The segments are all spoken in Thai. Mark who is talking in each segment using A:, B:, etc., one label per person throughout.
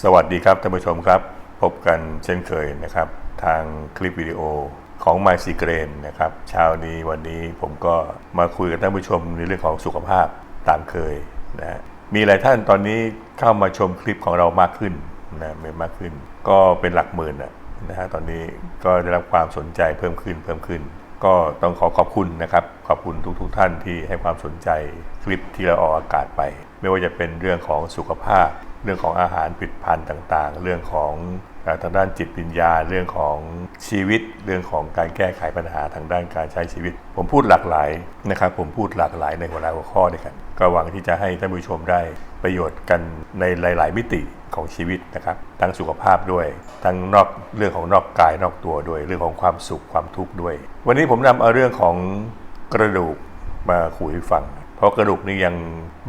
A: สวัสดีครับท่านผู้ชมครับ พบกันเช่นเคยนะครับ ทางคลิปวิดีโอของ My s e c r e n นะครับเช้านี้วันนี้ผมก็มาคุยกับท่านผู้ชมในเรื่องของสุขภาพตามเคยนะมีหลายท่านตอนนี้เข้ามาชมคลิปของเรามากขึ้นนะมีมากขึ้น ก็เป็นหลักหมื่นนะนะฮะตอนนี้ก็ได้รับความสนใจเพิ่มขึ้นเพิ่มขึ้น ก็ต้องขอขอบคุณนะครับขอบคุณทุกๆทท่านที่ให้ความสนใจคลิปที่เราออกอากาศไป ไม่ว่าจะเป็นเรื่องของสุขภาพ เรื่องของอาหารผลิตภัณฑ์ต่างๆ เรื่องของทางด้านจิตวิญญาณเรื่องของชีวิต เรื่องของการแก้ไขปัญหาทางด้านการใช้ชีวิต ผมพูดหลากหลายนะครับ ผมพูดหลากหลายในหัวรายหัวข้อด้วยกันก็หวังที่จะให้ท่านผู้ชมได้ประโยชน์กันในหลาย ๆ มิติของชีวิตนะครับทั้งสุขภาพด้วย ทั้งนอกเรื่องของนอกกายนอกตัวด้วย เรื่องของความสุขความทุกข์ด้วย วันนี้ผมนำเอาเรื่องของกระดูกมาคุยให้ฟัง ราะกระดูกนี่ยัง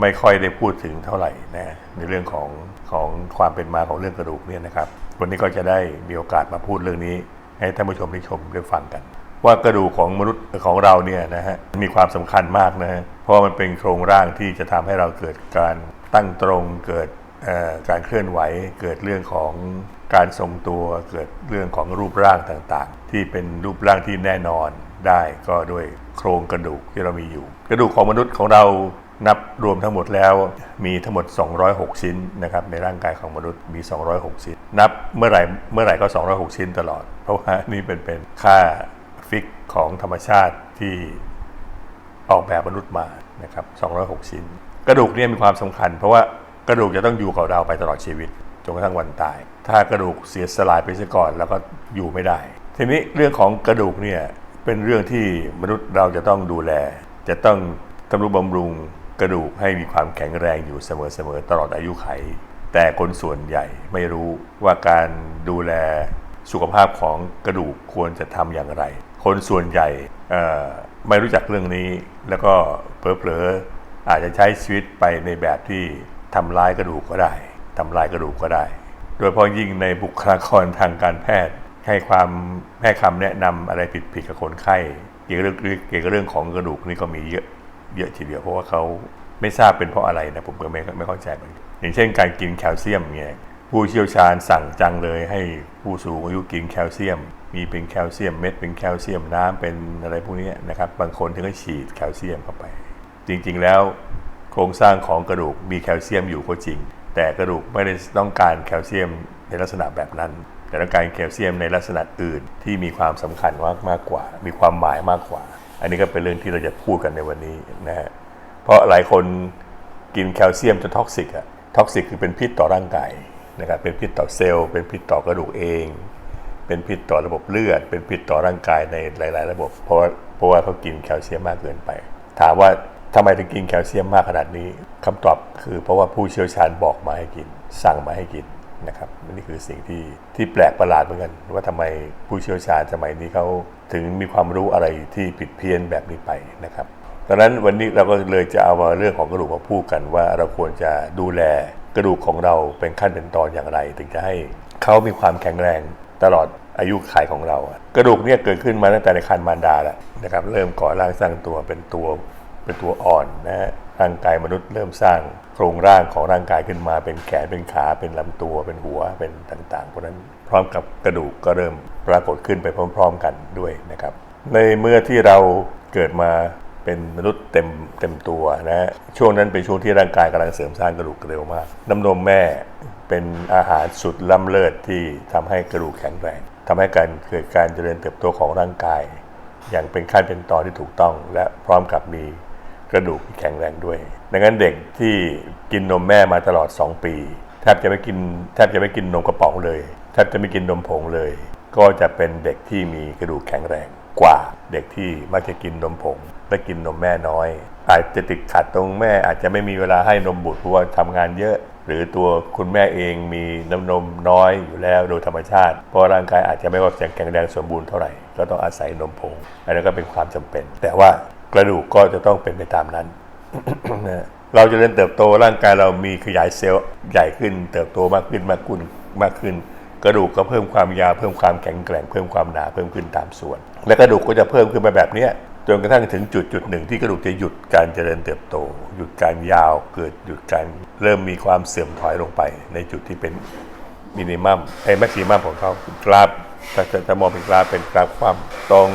A: ไม่ค่อยได้พูดถึงเท่าไหร่นะในเรื่องของของความเป็นมาของเรื่องกระดูกเนี่ยนะครับ วันนี้ก็จะได้มีโอกาสมาพูดเรื่องนี้ ให้ท่านผู้ชมได้ชมได้ฟังกัน ว่ากระดูกของมนุษย์ของเราเนี่ยนะฮะมีความสำคัญมากนะฮะเพราะมันเป็นโครงร่างที่จะทำให้เราเกิดการตั้งตรงเกิดเอ่อการเคลื่อนไหวเกิดเรื่องของการทรงตัวเกิดเรื่องของรูปร่างต่างๆ ที่เป็นรูปร่างที่แน่นอน ได้ก็ด้วยโครงกระดูกที่เรามีอยู่ กระดูกของมนุษย์ของเรานับรวมทั้งหมดแล้วมีทั้งหมด 206 ชิ้นนะครับในร่างกายของมนุษย์มี 206 ชิ้น นับเมื่อไหร่เมื่อไหร่ก็ 206 ชิ้นตลอด เพราะว่านี่เป็นเป็นค่าฟิกของธรรมชาติที่ออกแบบมนุษย์มานะครับ 206 ชิ้น กระดูกเนี่ยมีความสำคัญ เพราะว่ากระดูกจะต้องอยู่กับเราไปตลอดชีวิตจนกระทั่งวันตาย ถ้ากระดูกเสียสลายไปเสียก่อน แล้วก็อยู่ไม่ได้ ทีนี้เรื่องของกระดูกเนี่ย เป็นเรื่องที่มนุษย์เราจะต้องดูแล จะต้องทำนุบำรุงกระดูกให้มีความแข็งแรงอยู่เสมอๆตลอดอายุไข แต่คนส่วนใหญ่ไม่รู้ว่าการดูแลสุขภาพของกระดูกควรจะทำอย่างไร คนส่วนใหญ่ไม่รู้จักเรื่องนี้ แล้วก็เผลอๆอาจจะใช้ชีวิตไปในแบบที่ทำลายกระดูกก็ได้ทำลายกระดูกก็ได้ โดยเฉพาะยิ่งในบุคลากรทางการแพทย์ ให้ความให้คำแนะนำอะไรผิดๆกับคนไข้เกี่ยวกับเรื่องเกี่ยวกับเรื่องของกระดูกนี่ก็มีเยอะเยอะทีเดียวเพราะว่าเขาไม่ทราบเป็นเพราะอะไรนะผมก็ไม่ไม่เข้าใจเหมือนกันอย่างเช่นการกินแคลเซียมเนี่ยผู้เชี่ยวชาญสั่งจังเลยให้ผู้สูงอายุกินแคลเซียม มีเป็นแคลเซียมเม็ดเป็นแคลเซียมน้ำเป็นอะไรพวกนี้นะครับบางคนถึงก็ฉีดแคลเซียมเข้าไป จริงๆแล้วโครงสร้างของกระดูกมีแคลเซียมอยู่ก็จริง แต่กระดูกไม่ได้ต้องการแคลเซียมในลักษณะแบบนั้น แต่ต้องการแคลเซียมในลักษณะอื่นที่มีความสำคัญมากมากกว่า มีความหมายมากกว่า อันนี้ก็เป็นเรื่องที่เราจะพูดกันในวันนี้นะฮะเพราะหลายคนกินแคลเซียมจนท็อกซิกอะท็อกซิกคือเป็นพิษต่อร่างกายนะครับเป็นพิษต่อเซลล์ เป็นพิษต่อกระดูกเอง เป็นพิษต่อระบบเลือด เป็นพิษต่อร่างกายในหลาย ๆ ระบบ เพราะเพราะว่าเขากินแคลเซียมมากเกินไป ถามว่าทำไมถึงกินแคลเซียมมากขนาดนี้คำตอบคือเพราะว่าผู้เชี่ยวชาญบอกมาให้กิน สั่งมาให้กิน นะครับนี่คือสิ่งที่ที่แปลกประหลาดเหมือนกัน ว่าทำไมผู้เชี่ยวชาญสมัยนี้เขาถึงมีความรู้อะไรที่ผิดเพี้ยนแบบนี้ไปนะครับดังนั้นวันนี้เราก็เลยจะเอามาเรื่องของกระดูกมาพูดกันว่าเราควรจะดูแลกระดูกของเราเป็นขั้นเป็นตอนอย่างไร ถึงจะให้เขามีความแข็งแรงตลอดอายุขัยของเรา กระดูกเนี่ยเกิดขึ้นมาตั้งแต่ในครรภ์มารดาแล้วนะครับ เริ่มก่อร่างสร้างตัวเป็นตัว เป็นตัวอ่อนนะฮะร่างกายมนุษย์เริ่มสร้างโครงร่างของร่างกายขึ้นมา เป็นแขนเป็นขาเป็นลำตัวเป็นหัวเป็นต่างๆพราะฉะนั้นพร้อมกับกระดูกก็เริ่มปรากฏขึ้นไปพร้อม ๆ กันด้วยนะครับ ในเมื่อที่เราเกิดมาเป็นมนุษย์เต็มเต็มตัวนะฮะช่วงนั้นเป็นช่วงที่ร่างกายกำลังเสริมสร้างกระดูกเร็วมาก น้ำนมแม่เป็นอาหารสุดล้ำเลิศที่ทำให้กระดูกแข็งแรงทำให้การเกิดการเจริญเติบโตของร่างกาย อย่างเป็นขั้นเป็นตอนที่ถูกต้อง และพร้อมกับมี กระดูกที่แข็งแรงด้วย ดังนั้นเด็กที่กินนมแม่มาตลอด 2 ปี แทบจะไม่กินแทบจะไม่กินนมกระป๋องเลย แทบจะไม่กินนมผงเลย ก็จะเป็นเด็กที่มีกระดูกแข็งแรงกว่าเด็กที่มักจะกินนมผงและกินนมแม่น้อย อาจจะติดขัดตรงแม่อาจจะไม่มีเวลาให้นมบุตรเพราะว่าทำงานเยอะ หรือตัวคุณแม่เองมีน้ำนมน้อยอยู่แล้วโดยธรรมชาติ เพราะร่างกายอาจจะไม่ว่าแข็งแรงสมบูรณ์เท่าไหร่ ก็ต้องอาศัยนมผงอันนั้นก็เป็นความจำเป็น แต่ว่า กระดูกก็จะต้องเป็นไปตามนั้นนะเราจะเริ่มเติบโตร่างกายเรามีขยายเซลล์ใหญ่ขึ้น เติบโตมากขึ้นมากขึ้นมากขึ้น กระดูกก็เพิ่มความยาวเพิ่มความแข็งแกร่งเพิ่มความหนาเพิ่มขึ้นตามส่วน และกระดูกก็จะเพิ่มขึ้นมาแบบนี้จนกระทั่งถึงจุดจุดหนึ่งที่กระดูกจะหยุดการเจริญเติบโต หยุดการยาวเกิดหยุดการเริ่มมีความเสื่อมถอยลงไป ในจุดที่เป็นมินิมัมไอ้แม็กซิมัมของเขากราฟ ถ้าจะมองเป็นกราฟเป็นกราฟความตรง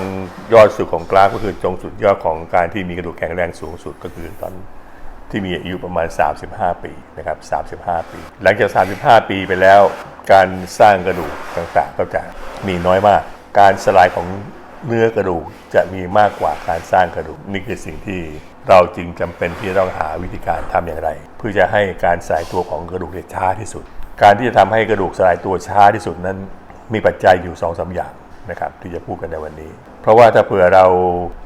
A: ยอดสุดของกราฟก็คือตรงสุดยอดของการที่มีกระดูกแข็งแรงสูงสุดก็คือตอนที่มีอายุประมาณ 35 ปีนะครับ35 ปี หลังจาก 35 ปีไปแล้ว การสร้างกระดูกต่างๆ ก็จะมีน้อยมาก การสลายของเนื้อกระดูกจะมีมากกว่าการสร้างกระดูก นี่คือสิ่งที่เราจึงจำเป็นที่จะต้องหาวิธีการทำอย่างไร เพื่อจะให้การสลายตัวของกระดูกเนี่ยช้าที่สุด การที่จะทำให้กระดูกสลายตัวช้าที่สุดนั้น มีปัจจัยอยู่2อสอย่างนะครับที่จะพูดกันในวันนี้ เพราะว่าถ้าเผื่อเรา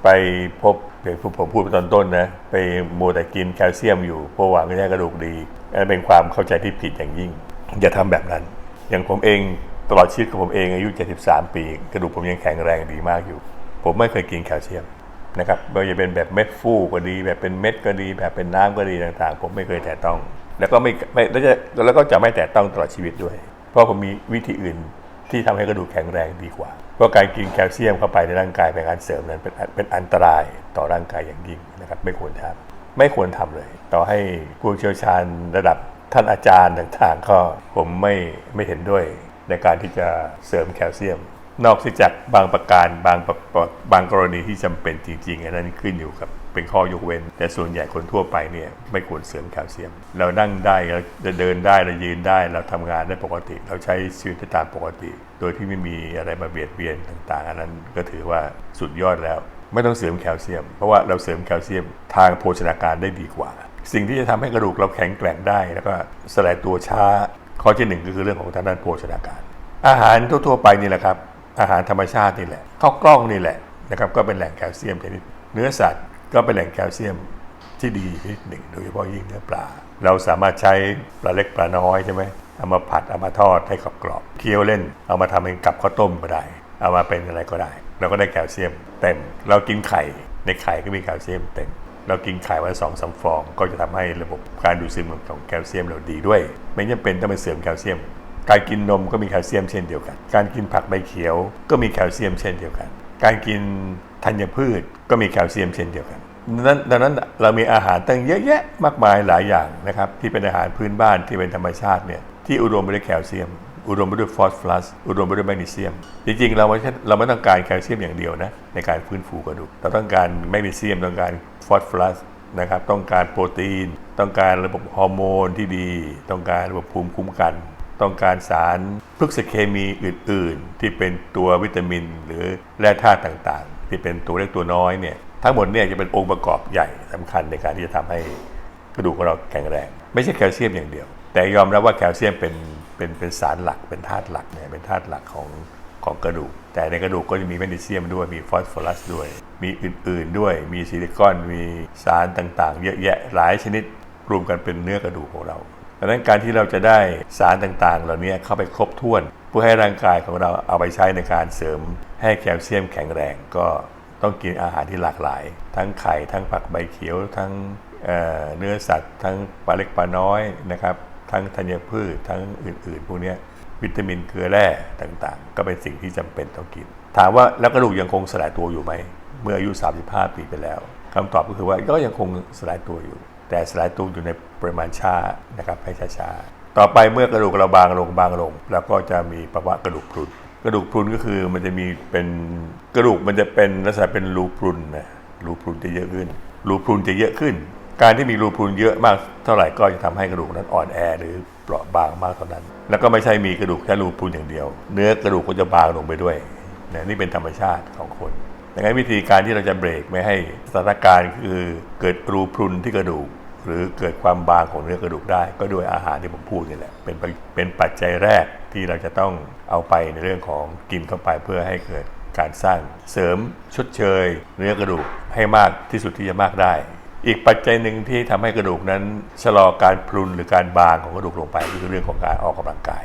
A: ไปพบอย่างที่ผมพูดไปตอนต้นนะ ไปมัวแต่กินแคลเซียมอยู่เพราะหวังจะให้กระดูกดีอันเป็นความเข้าใจที่ผิดอย่างยิ่ง อย่าทำแบบนั้น อย่างผมเองตลอดชีวิตของผมเองอายุ 73 ปี กระดูกผมยังแข็งแรงดีมากอยู่ ผมไม่เคยกินแคลเซียมนะครับไม่ว่าจะเป็นแบบเม็ดฟูก็ดี แบบเป็นเม็ดก็ดี แบบเป็นน้ำก็ดีต่างๆ ผมไม่เคยแตะต้อง แล้วก็ไม่ไม่แล้วจะแล้วก็จะไม่แตะต้องตลอดชีวิตด้วย เพราะผมมีวิธีอื่น ที่ทำให้กระดูกแข็งแรงดีกว่า เพราะการกินแคลเซียมเข้าไปในร่างกายเป็นการเสริมนั้นเป็นเป็นอันตรายต่อร่างกายอย่างยิ่งนะครับไม่ควรทำไม่ควรทำเลย ต่อให้ผู้เชี่ยวชาญระดับท่านอาจารย์ต่างๆ ก็ผมไม่ไม่เห็นด้วยในการที่จะเสริมแคลเซียม นอกจากบางประการบางประบางกรณีที่จำเป็นจริงๆอันนั้นขึ้นอยู่กับ เป็นข้อยกเว้น แต่ส่วนใหญ่คนทั่วไปเนี่ยไม่ควรเสริมแคลเซียม เรานั่งได้เราเดินได้เรายืนได้เราทำงานได้ปกติ เราใช้ชีวิตได้ตามปกติ โดยที่ไม่มีอะไรมาเบียดเบียนต่างๆ อันนั้นก็ถือว่าสุดยอดแล้ว ไม่ต้องเสริมแคลเซียม เพราะว่าเราเสริมแคลเซียมทางโภชนาการได้ดีกว่า สิ่งที่จะทำให้กระดูกเราแข็งแกร่งได้แล้วก็สลายตัวช้าข้อที่หนึ่งก็คือเรื่องของทางด้านโภชนาการ อาหารทั่วๆไปนี่แหละครับอาหารธรรมชาตินี่แหละข้าวกล้องนี่แหละนะครับก็เป็นแหล่งแคลเซียมชนิดเนื้อสัตว์ ก็เป็นแหล่งแคลเซียมที่ดีชนิดหนึ่งโดยเฉพาะยิ่งเนื้อปลา เราสามารถใช้ปลาเล็กปลาน้อยใช่ไหมเอามาผัดเอามาทอดให้กรอบๆเคี่ยวเล่น เอามาทำเป็นกับข้าวต้มก็ได้ เอามาเป็นอะไรก็ได้ เราก็ได้แคลเซียมเต็ม เรากินไข่ในไข่ก็มีแคลเซียมเต็ม เรากินไข่วันสองสามฟอง ก็จะทำให้ระบบการดูดซึมของแคลเซียมเราดีด้วย ไม่จำเป็นต้องไปเสริมแคลเซียม การกินนมก็มีแคลเซียมเช่นเดียวกัน การกินผักใบเขียวก็มีแคลเซียมเช่นเดียวกัน การกินธัญพืช ก็มีแคลเซียมเช่นเดียวกันดังนั้นนั้นเรามีอาหารตั้งเยอะแยะมากมายหลายอย่างนะครับที่เป็นอาหารพื้นบ้านที่เป็นธรรมชาติเนี่ยที่อุดมไปด้วยแคลเซียม อุดมไปด้วยฟอสฟอรัสอุดมไปด้วยแมกนีเซียม จริงๆ เราไม่ใช่เราไม่ต้องการแคลเซียมอย่างเดียวนะในการฟื้นฟูกระดูกเราต้องการแมกนีเซียมต้องการฟอสฟอรัสนะครับต้องการโปรตีน ต้องการระบบฮอร์โมนที่ดี ต้องการระบบภูมิคุ้มกัน ต้องการสารพฤกษเคมีอื่น ๆ ที่เป็นตัววิตามิน หรือแร่ธาตุต่างๆ ที่เป็นตัวเล็กตัวน้อยเนี่ยทั้งหมดเนี่ยจะเป็นองค์ประกอบใหญ่สำคัญในการที่จะทำให้กระดูกของเราแข็งแรง ไม่ใช่แคลเซียมอย่างเดียว แต่ยอมรับว่าแคลเซียมเป็นเป็นเป็นสารหลัก เป็นธาตุหลักเนี่ยเป็นธาตุหลักของของกระดูก แต่ในกระดูกก็จะมีแมกนีเซียมด้วยมีฟอสฟอรัสด้วย มีอื่น ๆด้วยมีซิลิคอนมีสารต่างๆ เยอะแยะหลายชนิดรวมกันเป็นเนื้อกระดูกของเราดังนั้นการที่เราจะได้สารต่างๆ เหล่านี้เข้าไปครบถ้วน เพื่อให้ร่างกายของเราเอาไปใช้ในการเสริม ให้แคลเซียมแข็งแรงก็ต้องกินอาหารที่หลากหลาย ทั้งไข่ทั้งผักใบเขียวทั้งเเนื้อสัตว์ ทั้งปลาเล็กปลาน้อยนะครับทั้งธัญพืชทั้งอื่นๆพวกนี้วิตามินเกลือแร่ต่างๆ ก็เป็นสิ่งที่จำเป็นต้องกิน ถามว่าแล้วกระดูกยังคงสลายตัวอยู่ไหมเมื่ออายุ 35 ปีไปแล้วคำตอบก็คือว่าก็ยังคงสลายตัวอยู่ แต่สลายตัวอยู่ในปริมาณช้านะครับให้ช้าๆต่อไปเมื่อกระดูกเราบางลงบางลง แล้วก็จะมีภาวะกระดูกพรุน กระดูกพรุนก็คือมันจะมีเป็นกระดูกมันจะเป็นลักษณะเป็นรูพรุนนะรูพรุนจะเยอะขึ้น รูพรุนจะเยอะขึ้น การที่มีรูพรุนเยอะมากเท่าไหร่ก็จะทำให้กระดูกนั้นอ่อนแอหรือเปราะบางมากเท่านั้น แล้วก็ไม่ใช่มีกระดูกแค่รูพรุนอย่างเดียว เนื้อกระดูกก็จะบางลงไปด้วยนะนี่เป็นธรรมชาติของคนดังนั้นวิธีการที่เราจะเบรกไม่ให้สถานการณ์คือเกิดรูพรุนที่กระดูก หรือเกิดความบางของเนื้อกระดูกได้ ก็ด้วยอาหารที่ผมพูดนี่แหละเป็นเป็นปัจจัยแรก ที่เราจะต้องเอาไปในเรื่องของกินเข้าไปเพื่อให้เกิดการสร้างเสริมชดเชย เนื้อกระดูกให้มากที่สุดที่จะมากได้ อีกปัจจัยหนึ่งที่ทำให้กระดูกนั้นชะลอการพรุนหรือการบางของกระดูกลงไปก็คือเรื่องของการออกกำลังกาย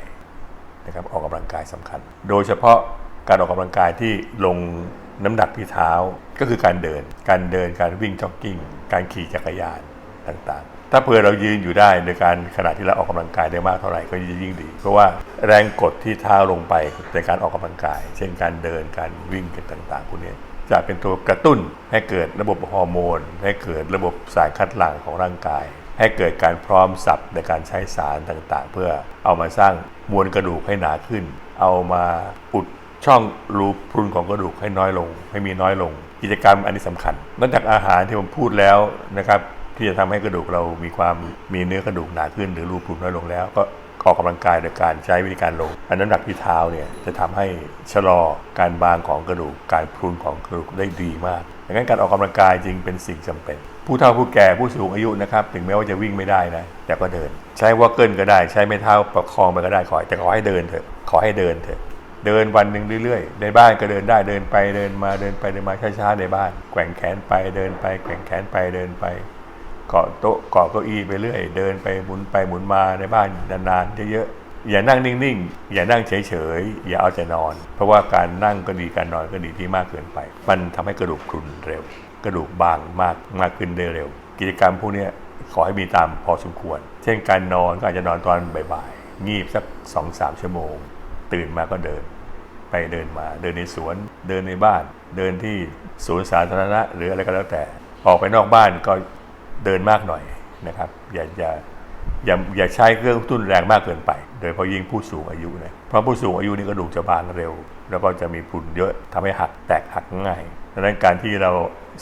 A: นะครับออกกำลังกายสำคัญ โดยเฉพาะการออกกำลังกายที่ลงน้ำหนักที่เท้าก็คือการเดิน การเดินการวิ่งจ็อกกิ้ง การขี่จักรยานต่างๆ ถ้าเผื่อเรายืนอยู่ได้ในการขณะที่เราออกกำลังกายได้มากเท่าไหร่ก็ยิ่งดี เพราะว่าแรงกดที่เท้าลงไปในการออกกำลังกาย เช่นการเดินการวิ่งกันต่างๆพวกนี้จะเป็นตัวกระตุ้นให้เกิดระบบฮอร์โมน ให้เกิดระบบสารคัดหลั่งของร่างกาย ให้เกิดการพร้อมสับในการใช้สารต่างๆ เพื่อเอามาสร้างมวลกระดูกให้หนาขึ้น เอามาอุดช่องรูพรุนของกระดูกให้น้อยลง ให้มีน้อยลง กิจกรรมอันนี้สำคัญนอกจากอาหารที่ผมพูดแล้วนะครับ ที่จะทำให้กระดูกเรามีความมีเนื้อกระดูกหนาขึ้นหรือรูพรุนน้อยลงแล้ว ก็ออกกำลังกายโดยการใช้วิธีการลงอันน้ำหนักที่เท้าเนี่ยจะทำให้ชะลอการบางของกระดูกการพรุนของกระดูกได้ดีมากดังนั้นการออกกำลังกายจึงเป็นสิ่งจำเป็น ผู้เฒ่าผู้แก่ผู้สูงอายุนะครับถึงแม้ว่าจะวิ่งไม่ได้นะแต่ก็เดิน ใช้วอลเกิลก็ได้ใช้ไม้เท้าประคองไปก็ได้ขอแต่ขอให้เดินเถอะขอให้เดินเถอะเดินวันหนึ่งเรื่อยๆ ในบ้านก็เดินได้เดินไปเดินมาเดินไปเดินมาช้าๆในบ้าน แกว่งแขนไปเดินไปแกว่งแขนไปเดินไป เกาะโต๊ะเกาะเก้าอี้ไปเรื่อย เดินไปหมุนไปหมุนมาในบ้านนานๆเยอะๆอย่านั่งนิ่งๆ อย่านั่งเฉยๆ อย่าเอาแต่นอน เพราะว่าการนั่งก็ดีการนอนก็ดีที่มากเกินไป มันทำให้กระดูกพรุนเร็ว กระดูกบางมากมากขึ้นได้เร็ว กิจกรรมพวกนี้ขอให้มีตามพอสมควร เช่นการนอนก็อาจจะนอนตอนบ่ายๆ งีบสักสองสามชั่วโมง ตื่นมาก็เดิน ไปเดินมา เดินในสวน เดินในบ้าน เดินที่สวนสาธารณะหรืออะไรก็แล้วแต่ ออกไปนอกบ้านก็ เดินมากหน่อยนะครับ อย่าอย่าอย่าอย่าใช้เครื่องทุ่นแรงมากเกินไป โดยเฉพาะยิ่งผู้สูงอายุนะเพราะผู้สูงอายุนี่กระดูกจะบานเร็ว แล้วก็จะมีพรุนเยอะทำให้หักแตกหักง่ายดังนั้นการที่เรา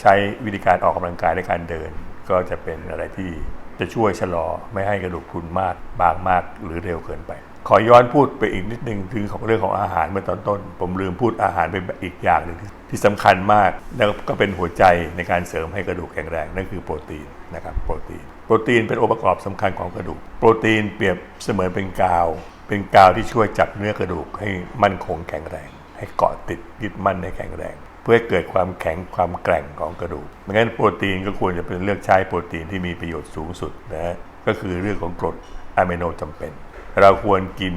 A: ใช้วิธีการออกกำลังกายในการเดิน ก็จะเป็นอะไรที่จะช่วยชะลอไม่ให้กระดูกพรุนมากบางมากหรือเร็วเกินไป ขอย้อนพูดไปอีกนิดนึงถึงของเรื่องของอาหารเมื่อตอนต้น ผมลืมพูดอาหารเป็นอีกอย่างหนึ่งที่ที่สำคัญมากแล้วก็เป็นหัวใจในการเสริมให้กระดูกแข็งแรงนั่นคือโปรตีนนะครับโปรตีน โปรตีนเป็นองค์ประกอบสำคัญของกระดูก โปรตีนเปรียบเสมือนเป็นกาว เป็นกาวที่ช่วยจับเนื้อกระดูกให้มั่นคงแข็งแรง ให้เกาะติดยึดมั่นให้แข็งแรง เพื่อให้เกิดความแข็งความแกร่งของกระดูกดังนั้นโปรตีนก็ควรจะเป็นเลือกใช้โปรตีนที่มีประโยชน์สูงสุดนะฮะก็คือเรื่องของกรดอะมิโนจำเป็น เราควรกิน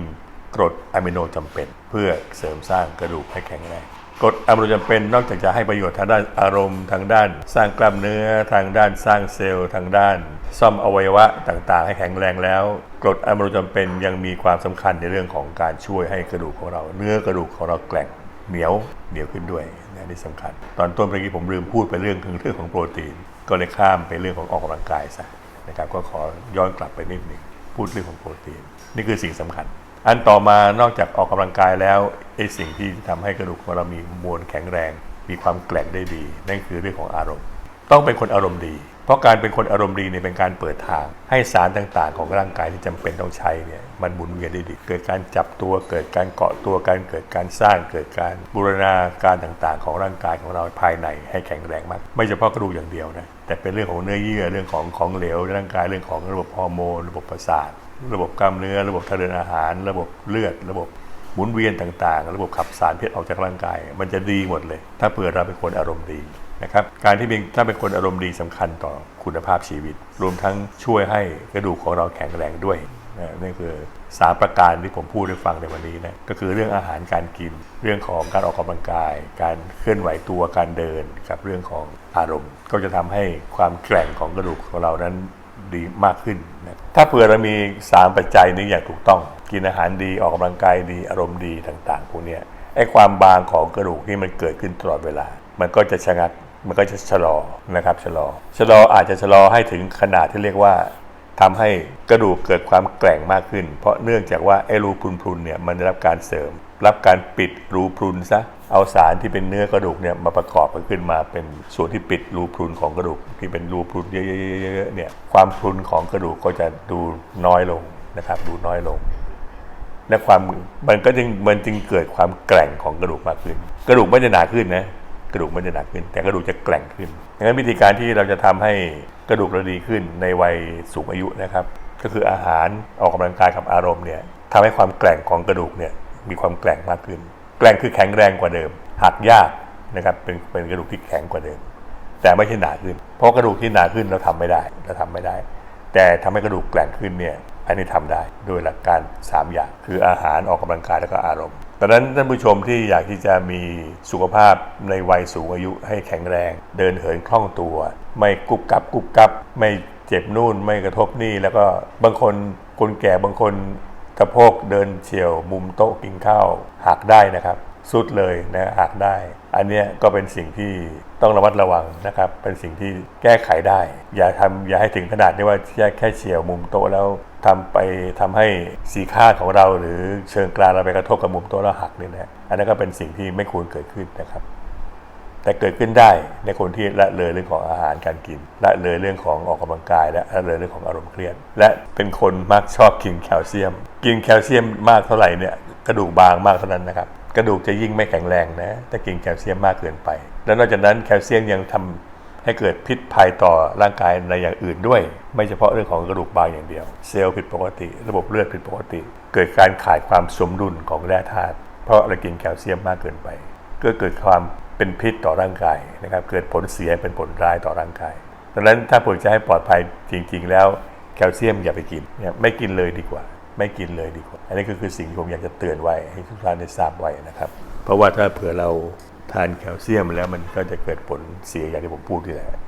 A: กรดอะมิโนจำเป็น เพื่อเสริมสร้างกระดูกให้แข็งแรงกรดอะมิโนจำเป็นนอกจากจะให้ประโยชน์ทางด้านอารมณ์ทางด้าน สร้างกล้ามเนื้อทางด้านสร้างเซลล์ทางด้าน ซ่อมอวัยวะต่างๆ ให้แข็งแรงแล้ว กรดอะมิโนจำเป็นยังมีความสำคัญในเรื่องของการช่วยให้กระดูกของเรา เนื้อกระดูกของเราแกร่งเหนียวเหนียวขึ้นด้วยนะนี่สำคัญ ตอนต้นเมื่อกี้ผมลืมพูดไปเรื่องถึงเรื่องของโปรตีน ก็เลยข้ามไปเรื่องของออกกำลังกายซะนะครับก็ขอย้อนกลับไปนิดหนึ่งพูดเรื่องของโปรตีน นี่คือสิ่งสำคัญ อันต่อมานอกจากออกกำลังกายแล้วไอ้สิ่งที่ทำให้กระดูกของเรามีมวลแข็งแรง มีความแกร่งได้ดี นั่นคือเรื่องของอารมณ์ ต้องเป็นคนอารมณ์ดี เพราะการเป็นคนอารมณ์ดีเนี่ยเป็นการเปิดทาง ให้สารต่างๆ ของร่างกายที่จำเป็นต้องใช้เนี่ยมันหมุนเวียนได้ดี เกิดการจับตัว เกิดการเกาะตัวการเกิดการสร้าง เกิดการบูรณาการต่างๆ ของร่างกายของเราภายในให้แข็งแรงมาก ไม่เฉพาะกระดูกอย่างเดียวนะแต่เป็นเรื่องของเนื้อเยื่อเรื่องของของเหลวร่างกายเรื่องของระบบฮอร์โมนระบบประสาท ระบบกล้ามเนื้อ ระบบทางเดินอาหาร ระบบเลือด ระบบหมุนเวียนต่างๆ ระบบขับสารพิษออกจากร่างกาย มันจะดีหมดเลย ถ้าเผื่อเราเป็นคนอารมณ์ดีนะครับการที่เป็นถ้าเป็นคนอารมณ์ดีสำคัญต่อคุณภาพชีวิต รวมทั้งช่วยให้กระดูกของเราแข็งแรงด้วยนี่คือสามประการที่ผมพูดให้ฟังในวันนี้นะก็คือเรื่องอาหารการกิน เรื่องของการออกกำลังกาย การเคลื่อนไหวตัวการเดินกับเรื่องของอารมณ์ ก็จะทำให้ความแกร่งของกระดูกของเรานั้น ดีมากขึ้นนะถ้าเผื่อเรามี 3 ปัจจัยนี้อย่างถูกต้อง กินอาหารดีออกกำลังกายดีอารมณ์ดีต่างๆพวกนี้ไอ้ความบางของกระดูกที่มันเกิดขึ้นตลอดเวลา มันก็จะชะงักมันก็จะชะลอนะครับชะลอชะลออาจจะชะลอให้ถึงขนาดที่เรียกว่าทำให้กระดูกเกิดความแกร่งมากขึ้น เพราะเนื่องจากว่าไอ้รูพรุนๆเนี่ยมันได้รับการเสริม รับการปิดรูพรุนซะเอาสารที่เป็นเนื้อกระดูกเนี่ยมาประกอบกันขึ้นมาเป็นส่วนที่ปิดรูพรุนของกระดูกที่เป็นรูพรุนเยอะๆเนี่ยความพรุนของกระดูกก็จะดูน้อยลงนะครับ ดูน้อยลง และความมันก็จึงมันจึงเกิดความแกร่งของกระดูกมากขึ้น กระดูกไม่ได้หนาขึ้นนะกระดูกไม่ได้หนาขึ้น แต่กระดูกจะแกร่งขึ้นดังนั้นวิธีการที่เราจะทำให้กระดูกเราดีขึ้นในวัยสูงอายุนะครับ ก็คืออาหารออกกำลังกายกับอารมณ์เนี่ยทำให้ความแกร่งของกระดูกเนี่ย มีความแกร่งมากขึ้น แกร่งคือแข็งแรงกว่าเดิม หักยากนะครับเป็นเป็นกระดูกที่แข็งกว่าเดิม แต่ไม่ใช่หนาขึ้น เพราะกระดูกที่หนาขึ้นเราทำไม่ได้เราทำไม่ได้ แต่ทำให้กระดูกแกร่งขึ้นเนี่ยอันนี้ทำได้โดยหลักการ 3 อย่าง คืออาหารออกกำลังกายแล้วก็อารมณ์ดังนั้นท่านผู้ชมที่อยากที่จะมีสุขภาพในวัยสูงอายุให้แข็งแรง เดินเหินคล่องตัว ไม่กุบกับกุบกับ ไม่เจ็บนู่นไม่กระทบนี่แล้วก็บางคนคนแก่บางคน สะโพกเดินเฉียวมุมโต๊ะกินข้าวหักได้นะครับสุดเลยนะหักได้ อันเนี้ยก็เป็นสิ่งที่ต้องระมัดระวังนะครับ เป็นสิ่งที่แก้ไขได้ อย่าทำอย่าให้ถึงขนาดที่ว่าแค่เฉียวมุมโต๊ะแล้วทำไปทำให้สีข้าของเราหรือเชิงกรานเราไปกระทบกับมุมโต๊ะแล้วหักเนี่ยนะอันนั้นก็เป็นสิ่งที่ไม่ควรเกิดขึ้นนะครับ แต่เกิดขึ้นได้ในคนที่ละเลยเรื่องของอาหารการกิน ละเลยเรื่องของออกกำลังกาย และละเลยเรื่องของอารมณ์เครียด และเป็นคนมักชอบกินแคลเซียม กินแคลเซียมมากเท่าไหร่เนี่ยกระดูกบางมากเท่านั้นนะครับกระดูกจะยิ่งไม่แข็งแรงนะถ้ากินแคลเซียมมากเกินไป แล้วนอกจากนั้นแคลเซียมยังทำให้เกิดพิษภัยต่อร่างกายในอย่างอื่นด้วย ไม่เฉพาะเรื่องของกระดูกบางอย่างเดียว เซลล์ผิดปกติ ระบบเลือดผิดปกติ เกิดการขาดความสมดุลของแร่ธาตุเพราะเรากินแคลเซียมมากเกินไป ก็เกิดความ เป็นพิษต่อร่างกายนะครับ เกิดผลเสียเป็นผลร้ายต่อร่างกายดังนั้นถ้าผมจะให้ปลอดภัยจริง ๆ แล้วแคลเซียมอย่าไปกินไม่กินเลยดีกว่า ไม่กินเลยดีกว่า อันนี้ก็คือสิ่งที่ผมอยากจะเตือนไว้ให้ทุกท่านได้ทราบไว้นะครับ เพราะว่าถ้าเผื่อเราทานแคลเซียมแล้วมันก็จะเกิดผลเสียอย่างที่ผมพูดที่แหละ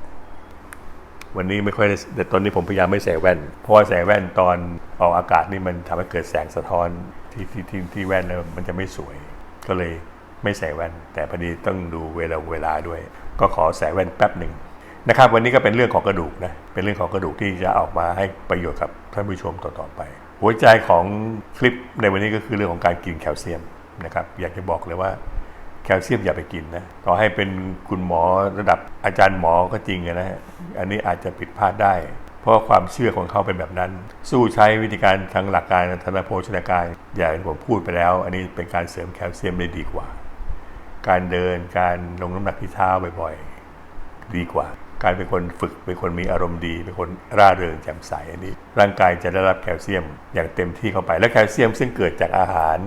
A: วันนี้ไม่ค่อยได้แต่ตอนนี้ผมพยายามไม่ใส่แว่น เพราะว่าใส่แว่นตอนออกอากาศนี่มันทำให้เกิดแสงสะท้อนที่ที่ที่ที่แว่นแล้วมันจะไม่สวย ก็เลย ไม่ใส่แว่น แต่พอดีต้องดูเวลาเวลาด้วย ก็ขอใส่แว่นแป๊บหนึ่งนะครับ วันนี้ก็เป็นเรื่องของกระดูกนะเป็นเรื่องของกระดูกที่จะออกมาให้ประโยชน์กับท่านผู้ชมต่อๆไป หัวใจของคลิปในวันนี้ก็คือเรื่องของการกินแคลเซียมนะครับ อยากจะบอกเลยว่าแคลเซียมอย่าไปกินนะต่อให้เป็นคุณหมอระดับอาจารย์หมอก็จริงนะฮะอันนี้อาจจะผิดพลาดได้ เพราะความเชื่อของเขาเป็นแบบนั้น สู้ใช้วิธีการทางหลักการทางโภชนาการอย่างที่ผมพูดไปแล้ว อันนี้เป็นการเสริมแคลเซียมได้ดีกว่า การเดินการลงน้ำหนักที่เท้าบ่อยๆ ดีกว่า การเป็นคนฝึกเป็นคนมีอารมณ์ดี เป็นคนร่าเริงแจ่มใสอันนี้ ร่างกายจะได้รับแคลเซียมอย่างเต็มที่เข้าไป และแคลเซียมซึ่งเกิดจากอาหาร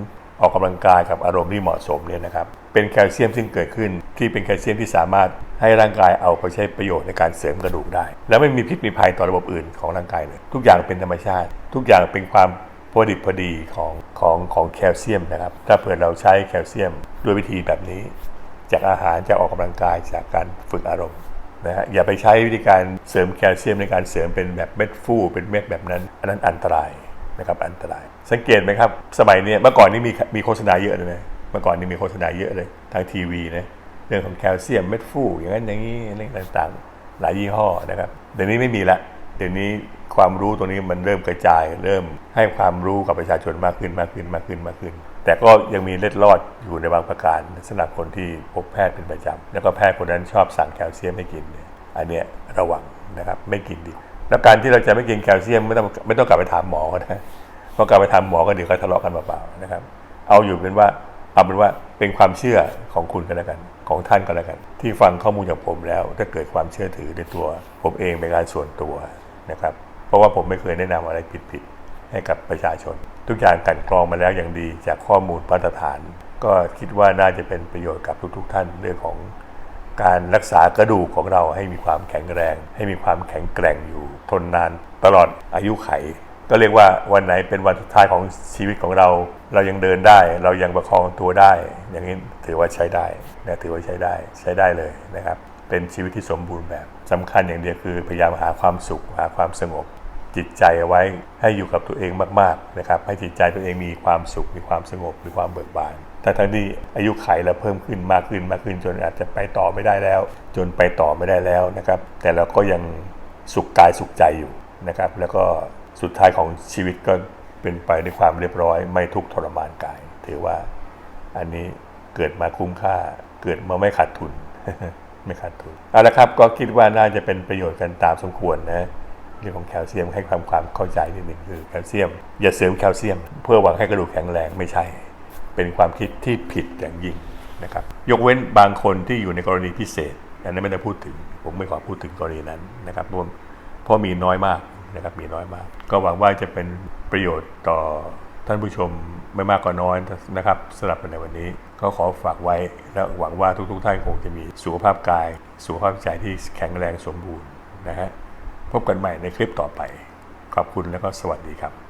A: ออกกำลังกายกับอารมณ์ที่เหมาะสมเนี่ยนะครับเป็นแคลเซียมซึ่งเกิดขึ้นที่เป็นแคลเซียมที่สามารถให้ร่างกายเอาไปใช้ประโยชน์ในการเสริมกระดูกได้ แล้วไม่มีพิษมีภัยต่อระบบอื่นของร่างกายเลยทุกอย่างเป็นธรรมชาติ ทุกอย่างเป็นความ พอดิบพอดีของของของแคลเซียมนะครับ ถ้าเผื่อเราใช้แคลเซียมด้วยวิธีแบบนี้ จากอาหารจากออกกำลังกายจากการฝึกอารมณ์นะฮะอย่าไปใช้วิธีการเสริมแคลเซียมในการเสริมเป็นแบบเม็ดฟูเป็นเม็ดแบบนั้น อันนั้นอันตรายนะครับอันตราย สังเกตไหมครับ สมัยนี้เมื่อก่อนนี่มีมีโฆษณาเยอะเลยนะเมื่อก่อนนี่มีโฆษณาเยอะเลยทางทีวีนะเรื่องของแคลเซียมเม็ดฟูอย่างนั้นอย่างนี้อะไรต่างๆ หลายยี่ห้อนะครับเดี๋ยวนี้ไม่มีละ เดี๋ยวนี้ความรู้ตรงนี้มันเริ่มกระจาย เริ่มให้ความรู้กับประชาชนมากขึ้นมากขึ้นมากขึ้นมากขึ้น แต่ก็ยังมีเล็ดลอดอยู่ในบางประการสำหรับคนที่พบแพทย์เป็นประจำแล้วก็แพทย์คนนั้นชอบสั่งแคลเซียมให้กินอันเนี้ยระวังนะครับไม่กินดีแล้วการที่เราจะไม่กินแคลเซียมไม่ต้องไม่ต้องกลับไปถามหมอก็ได้เพราะกลับไปถามหมอก็เดี๋ยวเขาทะเลาะกันเปล่าๆนะครับ เอาอยู่เป็นว่าเอาเป็นว่าเป็นความเชื่อของคุณก็แล้วกัน ของท่านก็แล้วกัน ที่ฟังข้อมูลจากผมแล้ว ถ้าเกิดความเชื่อถือในตัว ผมเองเป็นการส่วนตัว นะครับ เพราะว่าผมไม่เคยแนะนำอะไรผิดๆให้กับประชาชน ทุกอย่างกันกรองมาแล้วอย่างดีจากข้อมูลมาตรฐาน ก็คิดว่าน่าจะเป็นประโยชน์กับทุก ๆ ท่านเรื่องของการรักษากระดูกของเราให้มีความแข็งแรง ให้มีความแข็งแกร่งอยู่ ทนนานตลอดอายุไข ก็เรียกว่าวันไหนเป็นวันสุดท้ายของชีวิตของเรา เรายังเดินได้ เรายังประคองตัวได้ อย่างนี้ถือว่าใช้ได้นะถือว่าใช้ได้ใช้ได้เลยนะครับ เป็นชีวิตที่สมบูรณ์แบบสำคัญอย่างเดียวคือพยายามหาความสุขหาความสงบ จิตใจเอาไว้ให้อยู่กับตัวเองมากๆนะครับให้จิตใจตัวเองมีความสุข มีความสงบมีความเบิกบานแต่ทั้งที่อายุไขเราเพิ่มขึ้นมากขึ้นมากขึ้น จนอาจจะไปต่อไม่ได้แล้ว จนไปต่อไม่ได้แล้วนะครับ แต่เราก็ยังสุขกายสุขใจอยู่นะครับ แล้วก็สุดท้ายของชีวิตก็เป็นไปด้วยความเรียบร้อย ไม่ทุกข์ทรมานกาย ถือว่าอันนี้เกิดมาคุ้มค่าเกิดมาไม่ขาดทุน ไม่ขาดทุนเอาละครับก็คิดว่าน่าจะเป็นประโยชน์กันตามสมควรนะเรื่องของแคลเซียมให้ความความเข้าใจนิดหนึ่งคือแคลเซียม อย่าเสริมแคลเซียม เพื่อหวังให้กระดูกแข็งแรงไม่ใช่ เป็นความคิดที่ผิดอย่างยิ่งนะครับยกเว้นบางคนที่อยู่ในกรณีพิเศษอันนั้นไม่ได้พูดถึง ผมไม่ขอพูดถึงกรณีนั้นนะครับเพราะมีน้อยมากนะครับมีน้อยมาก ก็หวังว่าจะเป็นประโยชน์ต่อท่านผู้ชมไม่มากก็น้อยนะครับสำหรับในวันนี้ ก็ขอฝากไว้ และหวังว่าทุก ๆ ท่านคงจะมีสุขภาพกาย สุขภาพใจที่แข็งแรงสมบูรณ์นะฮะพบกันใหม่ในคลิปต่อไป ขอบคุณและก็สวัสดีครับ